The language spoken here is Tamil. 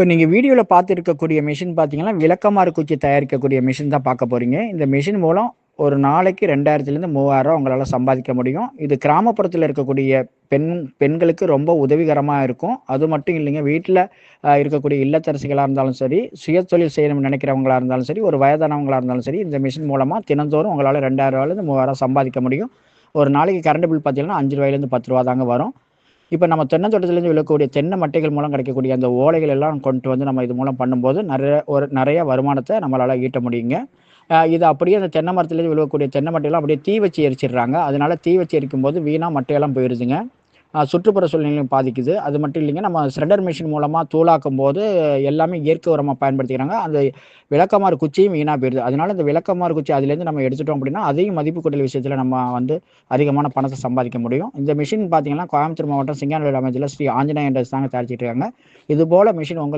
இப்போ நீங்கள் வீடியோவில் பார்த்துருக்கக்கூடிய மிஷின் பார்த்தீங்கன்னா, விளக்கமாறு குச்சி தயாரிக்கக்கூடிய மிஷின் தான் பார்க்க போகிறீங்க இந்த மிஷின் மூலம் ஒரு நாளைக்கு ரெண்டாயிரத்துலேருந்து மூவாயிரம் உங்களால் சம்பாதிக்க முடியும். இது கிராமப்புறத்தில் இருக்கக்கூடிய பெண் பெண்களுக்கு ரொம்ப உதவிகரமாக இருக்கும். அது மட்டும் இல்லைங்க, வீட்டில் இருக்கக்கூடிய இல்லத்தரசிகளாக இருந்தாலும் சரி, சுயத்தொழில் செய்யணும்னு நினைக்கிறவங்களா இருந்தாலும் சரி, ஒரு வயதானவங்களாக இருந்தாலும் சரி, இந்த மிஷின் மூலமாக தினந்தோறும் உங்களால் ரெண்டாயிரம் ரூபாயிலேருந்து மூவாயிரம் சம்பாதிக்க முடியும். ஒரு நாளைக்கு கரண்ட் பில் பார்த்தீங்கன்னா, அஞ்சு ரூபாயிலேருந்து பத்து ரூபா தாங்க வரும். இப்போ நம்ம தென்னந்தோட்டத்திலேருந்து விழக்கூடிய தென்னை மட்டைகள் மூலம் கிடைக்கக்கூடிய அந்த ஓலைகள் எல்லாம் கொண்டு வந்து நம்ம இது மூலம் பண்ணும்போது, நிறைய ஒரு நிறைய வருமானத்தை நம்மளால் ஈட்ட முடியுங்க. இது அப்படியே அந்த தென்னை மரத்துலேருந்து விழக்கூடிய தென்னை மட்டையெல்லாம் அப்படியே தீ வச்சு எரிச்சிடுறாங்க. அதனால தீ வச்சு எரிக்கும் போது வீணாக மட்டையெல்லாம் போயிடுதுங்க சுற்றுப்புற சூழ்நிலையும் பாதிக்குது. அது மட்டும் இல்லைங்க, நம்ம ஸ்ரெண்டர் மிஷின் மூலமாக தூளாக்கும் போது எல்லாமே இயற்கை உரமாக பயன்படுத்திக்கிறாங்க. அந்த விளக்கமாறு குச்சியும் வீணாக போயிடுது அதனால இந்த விளக்கமாறு குச்சி அதுலேருந்து நம்ம எடுத்துட்டோம் அப்படின்னா, அதையும் மதிப்பு கூட்டல் விஷயத்தில் நம்ம வந்து அதிகமான பணத்தை சம்பாதிக்க முடியும். இந்த மிஷின் பார்த்தீங்கன்னா, கோயம்புத்தூர் மாவட்டம் சிங்கானூர்ல அமைச்சில் ஸ்ரீ ஆஞ்சநேயர் தாங்க தயாரிச்சிட்டு இருக்காங்க. இதுபோல மிஷின் உங்கள்